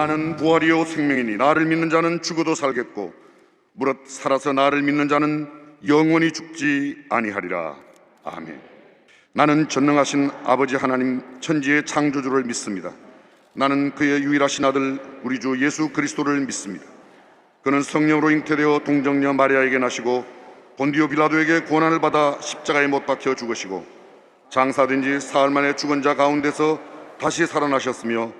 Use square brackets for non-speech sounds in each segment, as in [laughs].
나는 부활이요 생명이니 나를 믿는 자는 죽어도 살겠고 무릇 살아서 나를 믿는 자는 영원히 죽지 아니하리라. 아멘. 나는 전능하신 아버지 하나님 천지의 창조주를 믿습니다. 나는 그의 유일하신 아들 우리 주 예수 그리스도를 믿습니다. 그는 성령으로 잉태되어 동정녀 마리아에게 나시고 본디오 빌라도에게 고난을 받아 십자가에 못 박혀 죽으시고 장사된 지 사흘 만에 죽은 자 가운데서 다시 살아나셨으며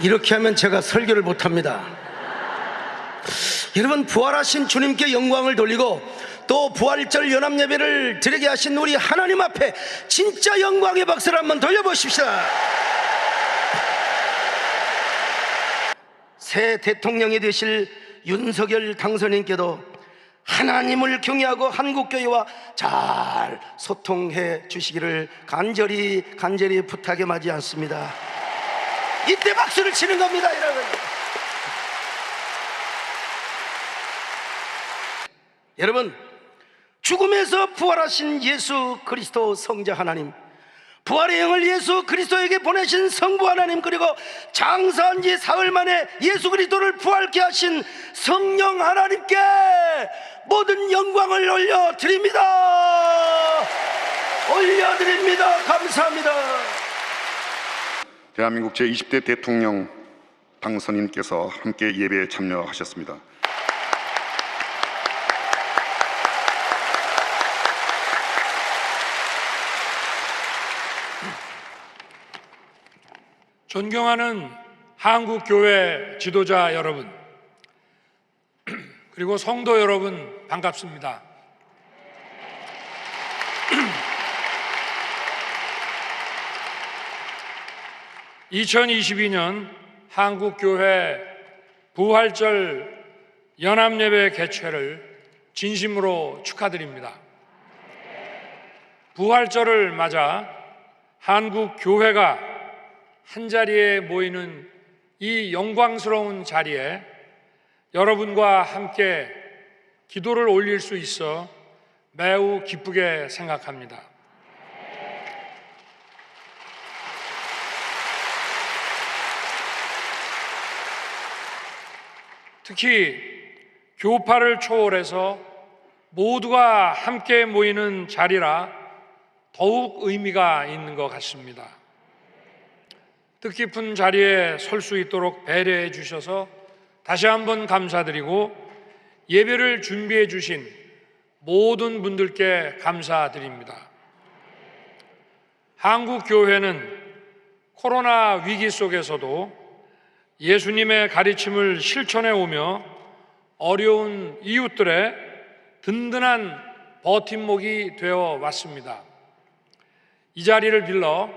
이렇게 하면 제가 설교를 못합니다 여러분 부활하신 주님께 영광을 돌리고 또 부활절 연합 예배를 드리게 하신 우리 하나님 앞에 진짜 영광의 박수를 한번 돌려보십시다 새 대통령이 되실 윤석열 당선인께도 하나님을 경외하고 한국교회와 잘 소통해 주시기를 간절히 간절히 부탁해 마지 않습니다. 이때 박수를 치는 겁니다, 여러분. 여러분, 죽음에서 부활하신 예수 그리스도 성자 하나님, 부활의 영을 예수 그리스도에게 보내신 성부 하나님 그리고 장사한 지 사흘 만에 예수 그리스도를 부활케 하신 성령 하나님께 모든 영광을 올려드립니다. 올려드립니다. 감사합니다. 대한민국 제20대 대통령 당선인께서 함께 예배에 참여하셨습니다. 존경하는 한국 교회 지도자 여러분, 그리고 성도 여러분 반갑습니다. (2022년) 한국교회 부활절 연합예배 개최를 진심으로 축하드립니다. 부활절을 맞아 한국 교회가 한 자리에 모이는 이 영광스러운 자리에 여러분과 함께 기도를 올릴 수 있어 매우 기쁘게 생각합니다. 특히 교파를 초월해서 모두가 함께 모이는 자리라 더욱 의미가 있는 것 같습니다. 뜻깊은 자리에 설 수 있도록 배려해 주셔서 다시 한번 감사드리고 예배를 준비해 주신 모든 분들께 감사드립니다. 한국 교회는 코로나 위기 속에서도 예수님의 가르침을 실천해 오며 어려운 이웃들의 든든한 버팀목이 되어 왔습니다. 이 자리를 빌러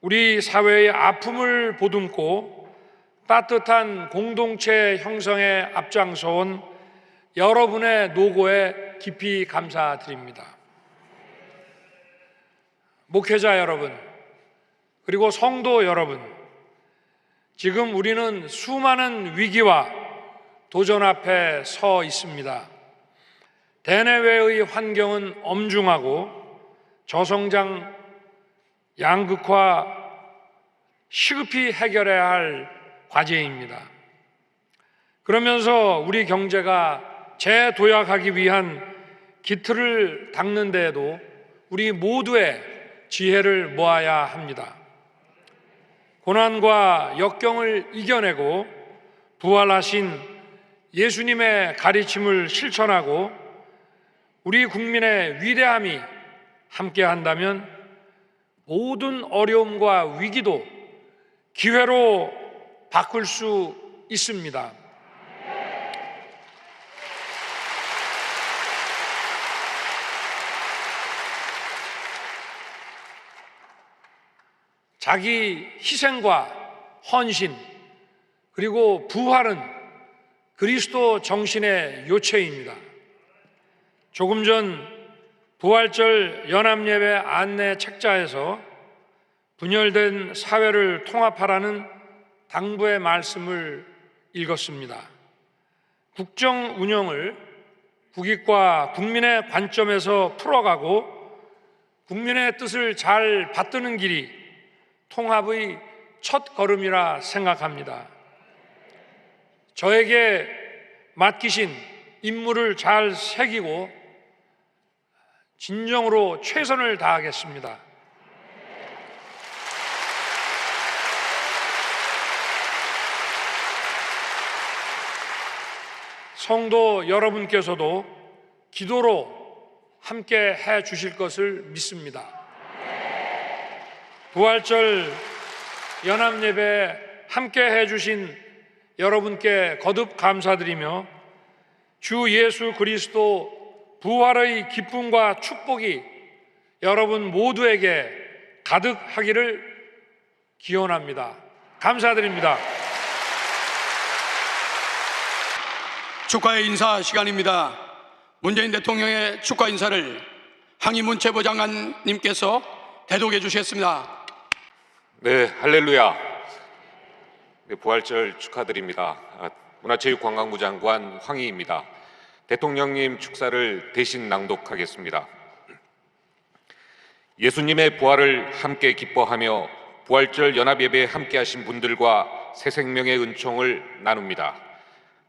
우리 사회의 아픔을 보듬고 따뜻한 공동체 형성에 앞장서온 여러분의 노고에 깊이 감사드립니다. 목회자 여러분, 그리고 성도 여러분, 지금 우리는 수많은 위기와 도전 앞에 서 있습니다. 대내외의 환경은 엄중하고 저성장 양극화 시급히 해결해야 할 과제입니다. 그러면서 우리 경제가 재도약하기 위한 기틀을 닦는 데에도 우리 모두의 지혜를 모아야 합니다. 고난과 역경을 이겨내고 부활하신 예수님의 가르침을 실천하고 우리 국민의 위대함이 함께 한다면 모든 어려움과 위기도 기회로 바꿀 수 있습니다. 자기 희생과 헌신 그리고 부활은 그리스도 정신의 요체입니다. 조금 전 부활절 연합예배 안내 책자에서 분열된 사회를 통합하라는 당부의 말씀을 읽었습니다. 국정 운영을 국익과 국민의 관점에서 풀어가고 국민의 뜻을 잘 받드는 길이 통합의 첫 걸음이라 생각합니다. 저에게 맡기신 임무를 잘 새기고 진정으로 최선을 다하겠습니다. 성도 여러분께서도 기도로 함께 해 주실 것을 믿습니다. 부활절 연합예배 함께 해 주신 여러분께 거듭 감사드리며 주 예수 그리스도 부활의 기쁨과 축복이 여러분 모두에게 가득하기를 기원합니다. 감사드립니다. 축하의 인사 시간입니다. 문재인 대통령의 축하 인사를 항의문 제보장관님께서 대독해 주시겠습니다. 네, 할렐루야. 네, 부활절 축하드립니다. 아, 문화체육관광부 장관 황희입니다. 대통령님 축사를 대신 낭독하겠습니다. 예수님의 부활을 함께 기뻐하며 부활절 연합예배에 함께 하신 분들과 새 생명의 은총을 나눕니다.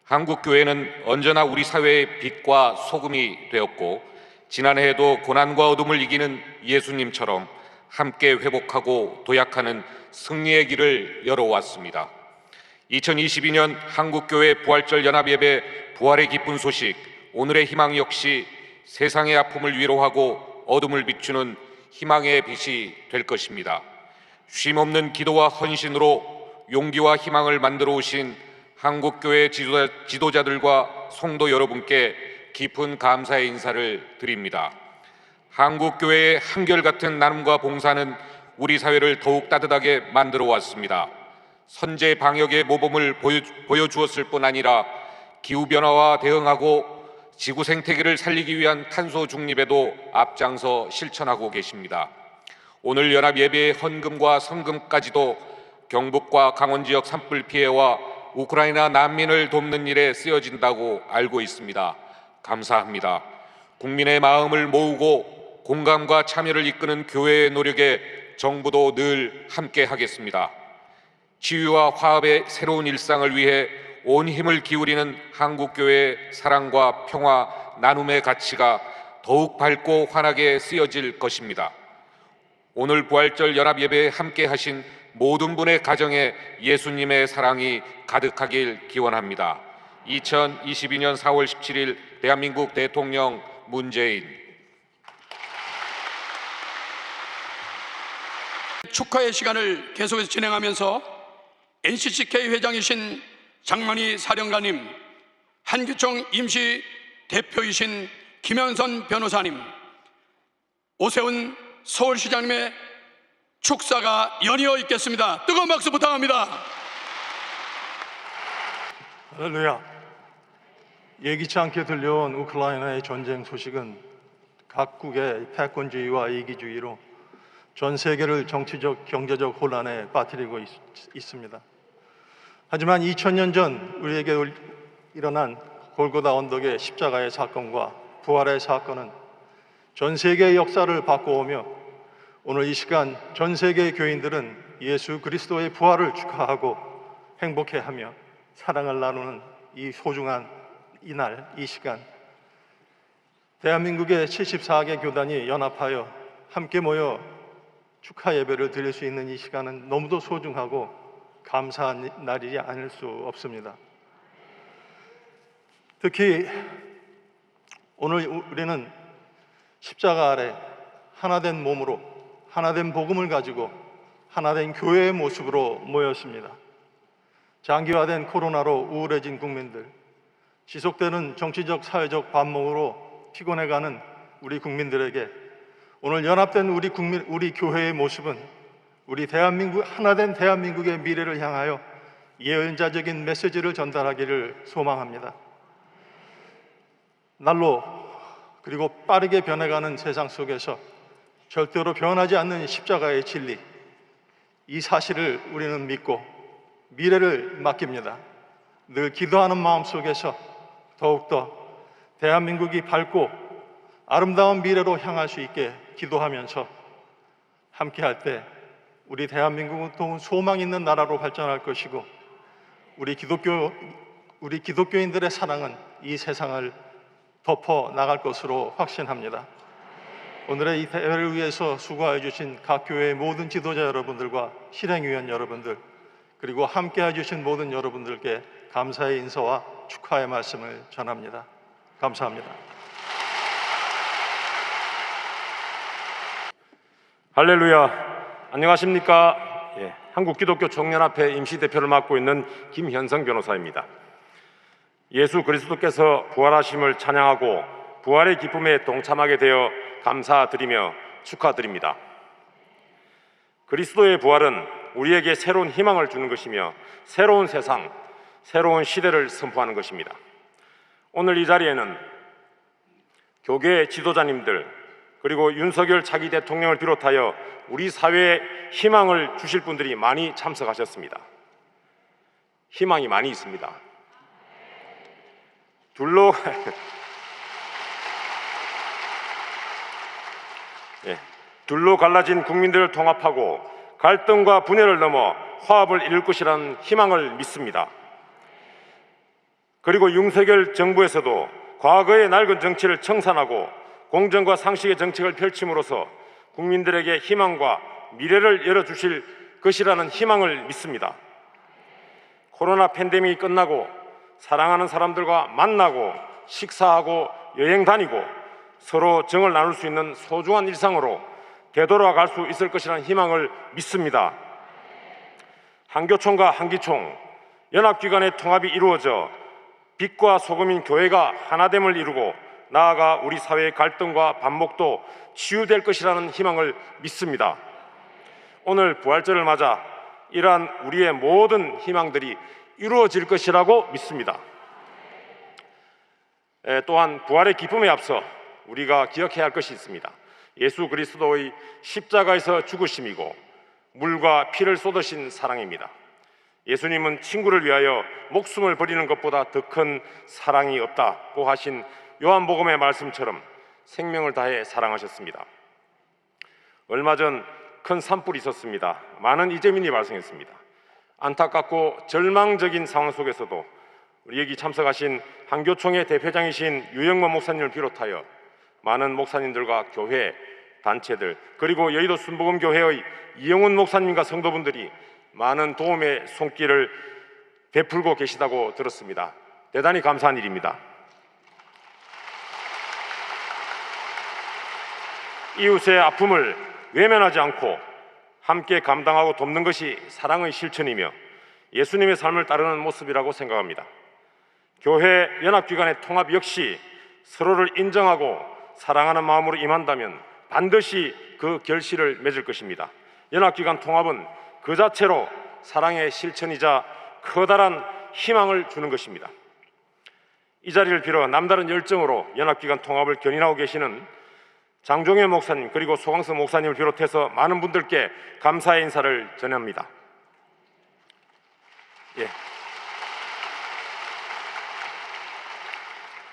한국 교회는 언제나 우리 사회의 빛과 소금이 되었고 지난해에도 고난과 어둠을 이기는 예수님처럼 함께 회복하고 도약하는 승리의 길을 열어왔습니다. 2022년 한국교회 부활절 연합예배 부활의 기쁜 소식 오늘의 희망 역시 세상의 아픔을 위로하고 어둠을 비추는 희망의 빛이 될 것입니다. 쉼없는 기도와 헌신으로 용기와 희망을 만들어 오신 한국교회 지도자, 지도자들과 성도 여러분께 깊은 감사의 인사를 드립니다. 한국교회의 한결같은 나눔과 봉사는 우리 사회를 더욱 따뜻하게 만들어 왔습니다. 선제 방역의 모범을 보여, 보여 주었을 뿐 아니라 기후변화와 대응하고 지구 생태계를 살리기 위한 탄소 중립에도 앞장서 실천하고 계십니다. 오늘 연합 예배의 헌금과 성금까지도 경북과 강원 지역 산불 피해와 우크라이나 난민을 돕는 일에 쓰여진다고 알고 있습니다. 감사합니다. 국민의 마음을 모으고 공감과 참여를 이끄는 교회의 노력에 정부도 늘 함께 하겠습니다. 치유와 화합의 새로운 일상을 위해 온 힘을 기울이는 한국교회의 사랑과 평화, 나눔의 가치가 더욱 밝고 환하게 쓰여질 것입니다. 오늘 부활절 연합 예배에 함께 하신 모든 분의 가정에 예수님의 사랑이 가득하길 기원합니다. 2022년 4월 17일 대한민국 대통령 문재인 축하의 시간을 계속해서 진행하면서 NCCK 회장이신 장만희 사령관님, 한규총 임시 대표이신 김현선 변호사님, 오세훈 서울시장님의 축사가 연이어 있겠습니다. 뜨거운 박수 부탁합니다. 할렐루야. 예기치 않게 들려온 우크라이나의 전쟁 소식은 각국의 패권주의와 이기주의로 전 세계를 정치적, 경제적 혼란에 빠뜨리고 있, 있습니다. 하지만 2000년 전 우리에게 올- 일어난 골고다 언덕의 십자가의 사건과 부활의 사건은 전 세계의 역사를 바꿔오며 오늘 이 시간 전 세계 교인들은 예수 그리스도의 부활을 축하하고 행복해하며 사랑을 나누는 이 소중한 이날 이 시간 대한민국의 74개 교단이 연합하여 함께 모여 축하 예배를 드릴 수 있는 이 시간은 너무도 소중하고 감사한 날이지 않을 수 없습니다. 특히 오늘 우리는 십자가 아래 하나된 몸으로 하나된 복음을 가지고 하나된 교회의 모습으로 모였습니다. 장기화된 코로나로 우울해진 국민들, 지속되는 정치적 사회적 반목으로 피곤해가는 우리 국민들에게 오늘 연합된 우리 국민 우리 교회의 모습은 우리 대한민국 하나된 대한민국의 미래를 향하여 예언자적인 메시지를 전달하기를 소망합니다. 날로 그리고 빠르게 변해가는 세상 속에서 절대로 변하지 않는 십자가의 진리, 이 사실을 우리는 믿고 미래를 맡깁니다. 늘 기도하는 마음 속에서 더욱더 대한민국이 밝고 아름다운 미래로 향할 수 있게 기도하면서 함께 할 때 우리 대한민국은 또 소망 있는 나라로 발전할 것이고 우리 기독교 우리 기독교인들의 사랑은 이 세상을 덮어 나갈 것으로 확신합니다. 오늘의 이 대회를 위해서 수고해 주신 각 교회의 모든 지도자 여러분들과 실행위원 여러분들 그리고 함께 해 주신 모든 여러분들께 감사의 인사와 축하의 말씀을 전합니다. 감사합니다. 할렐루야. 안녕하십니까? 예, 한국기독교 청년합회 임시대표를 맡고 있는 김현성 변호사입니다. 예수 그리스도께서 부활하심을 찬양하고 부활의 기쁨에 동참하게 되어 감사드리며 축하드립니다. 그리스도의 부활은 우리에게 새로운 희망을 주는 것이며 새로운 세상, 새로운 시대를 선포하는 것입니다. 오늘 이 자리에는 교계 지도자님들 그리고 윤석열 차기 대통령을 비롯하여 우리 사회에 희망을 주실 분들이 많이 참석하셨습니다. 희망이 많이 있습니다. 둘로 [laughs] 예, 둘로 갈라진 국민들을 통합하고 갈등과 분열을 넘어 화합을 이룰 것이라는 희망을 믿습니다. 그리고 윤석열 정부에서도 과거의 낡은 정치를 청산하고 공정과 상식의 정책을 펼침으로써 국민들에게 희망과 미래를 열어주실 것이라는 희망을 믿습니다. 코로나 팬데믹이 끝나고 사랑하는 사람들과 만나고 식사하고 여행 다니고 서로 정을 나눌 수 있는 소중한 일상으로 되돌아갈 수 있을 것이라는 희망을 믿습니다. 한교총과 한기총 연합기관의 통합이 이루어져 빛과 소금인 교회가 하나됨을 이루고 나아가 우리 사회의 갈등과 반목도 치유될 것이라는 희망을 믿습니다. 오늘 부활절을 맞아 이러한 우리의 모든 희망들이 이루어질 것이라고 믿습니다. 에, 또한 부활의 기쁨에 앞서 우리가 기억해야 할 것이 있습니다. 예수 그리스도의 십자가에서 죽으심이고 물과 피를 쏟으신 사랑입니다. 예수님은 친구를 위하여 목숨을 버리는 것보다 더 큰 사랑이 없다고 하신 요한복음의 말씀처럼 생명을 다해 사랑하셨습니다. 얼마 전 큰 산불이 있었습니다. 많은 이재민이 발생했습니다. 안타깝고 절망적인 상황 속에서도 우리 여기 참석하신 한교총의 대표장이신 유영만 목사님을 비롯하여 많은 목사님들과 교회, 단체들 그리고 여의도 순복음 교회의 이영훈 목사님과 성도분들이 많은 도움의 손길을 베풀고 계시다고 들었습니다. 대단히 감사한 일입니다. 이웃의 아픔을 외면하지 않고 함께 감당하고 돕는 것이 사랑의 실천이며 예수님의 삶을 따르는 모습이라고 생각합니다. 교회 연합기관의 통합 역시 서로를 인정하고 사랑하는 마음으로 임한다면 반드시 그 결실을 맺을 것입니다. 연합기관 통합은 그 자체로 사랑의 실천이자 커다란 희망을 주는 것입니다. 이 자리를 빌어 남다른 열정으로 연합기관 통합을 견인하고 계시는 장종현 목사님 그리고 소강석 목사님을 비롯해서 많은 분들께 감사의 인사를 전합니다. 예.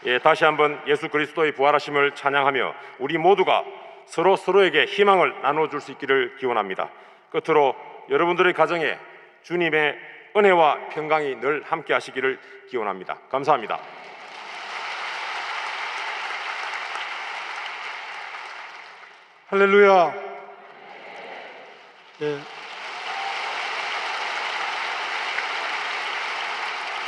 예, 다시 한번 예수 그리스도의 부활하심을 찬양하며 우리 모두가 서로 서로에게 희망을 나눠줄 수 있기를 기원합니다. 끝으로 여러분들의 가정에 주님의 은혜와 평강이 늘 함께 하시기를 기원합니다. 감사합니다. 할렐루야. 예.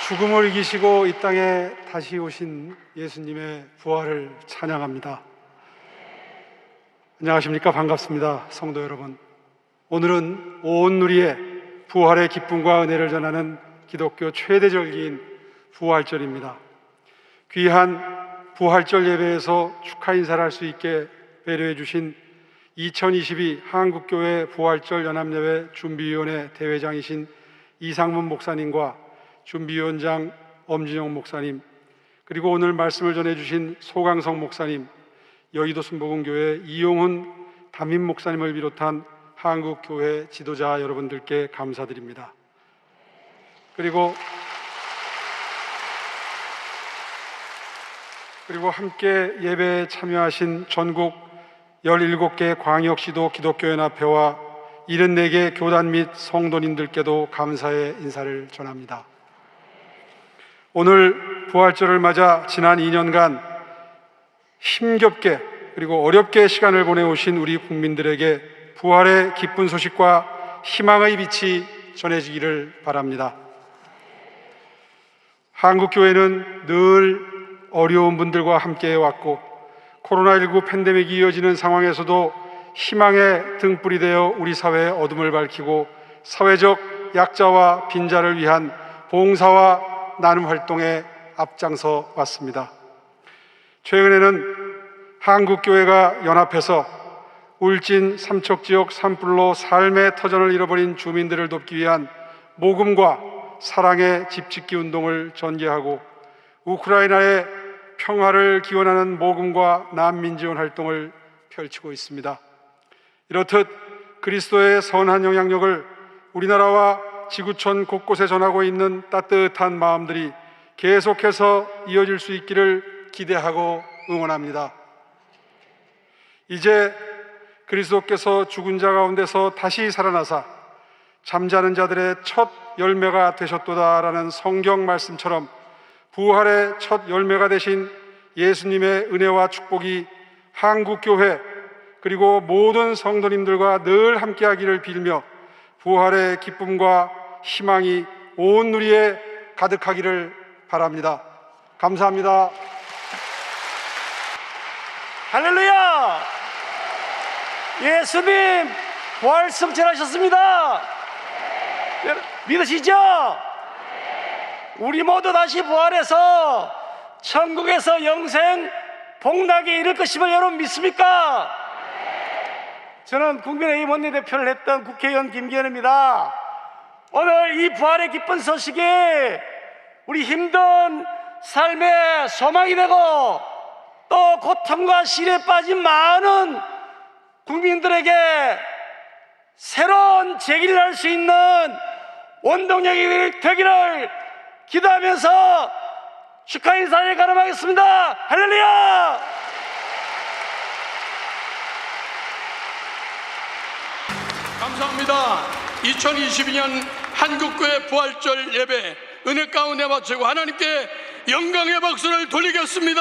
죽음을 이기시고 이 땅에 다시 오신 예수님의 부활을 찬양합니다. 안녕하십니까? 반갑습니다. 성도 여러분. 오늘은 온 누리의 부활의 기쁨과 은혜를 전하는 기독교 최대 절기인 부활절입니다. 귀한 부활절 예배에서 축하 인사를 할 수 있게 배려해 주신 2022 한국교회 부활절 연합예배 준비위원회 대회장이신 이상문 목사님과 준비위원장 엄진영 목사님 그리고 오늘 말씀을 전해주신 소강성 목사님 여의도 순복음교회 이용훈 담임 목사님을 비롯한 한국교회 지도자 여러분들께 감사드립니다. 그리고 그리고 함께 예배에 참여하신 전국 17개 광역시도 기독교연합회와 74개 교단 및 성도님들께도 감사의 인사를 전합니다. 오늘 부활절을 맞아 지난 2년간 힘겹게 그리고 어렵게 시간을 보내오신 우리 국민들에게 부활의 기쁜 소식과 희망의 빛이 전해지기를 바랍니다. 한국교회는 늘 어려운 분들과 함께 왔고 코로나19 팬데믹이 이어지는 상황에서도 희망의 등불이 되어 우리 사회의 어둠을 밝히고 사회적 약자와 빈자를 위한 봉사와 나눔 활동에 앞장서 왔습니다. 최근에는 한국교회가 연합해서 울진 삼척 지역 산불로 삶의 터전을 잃어버린 주민들을 돕기 위한 모금과 사랑의 집짓기 운동을 전개하고 우크라이나의 평화를 기원하는 모금과 난민 지원 활동을 펼치고 있습니다. 이렇듯 그리스도의 선한 영향력을 우리나라와 지구촌 곳곳에 전하고 있는 따뜻한 마음들이 계속해서 이어질 수 있기를 기대하고 응원합니다. 이제 그리스도께서 죽은 자 가운데서 다시 살아나사 잠자는 자들의 첫 열매가 되셨도다라는 성경 말씀처럼 부활의 첫 열매가 되신 예수님의 은혜와 축복이 한국 교회 그리고 모든 성도님들과 늘 함께하기를 빌며 부활의 기쁨과 희망이 온 누리에 가득하기를 바랍니다. 감사합니다. 할렐루야! 예수님 부활 성천하셨습니다. 믿으시죠? 우리 모두 다시 부활해서 천국에서 영생 복락에 이를 것임을 여러분 믿습니까? 저는 국민의힘 원내대표를 했던 국회의원 김기현입니다. 오늘 이 부활의 기쁜 소식이 우리 힘든 삶의 소망이 되고 또 고통과 시련에 빠진 많은 국민들에게 새로운 재기를 할 수 있는 원동력이 되기를 기도하면서 축하 인사를 가름하겠습니다. 할렐루야! 감사합니다. 2022년 한국교회 부활절 예배 은혜 가운데 마치고 하나님께 영광의 박수를 돌리겠습니다.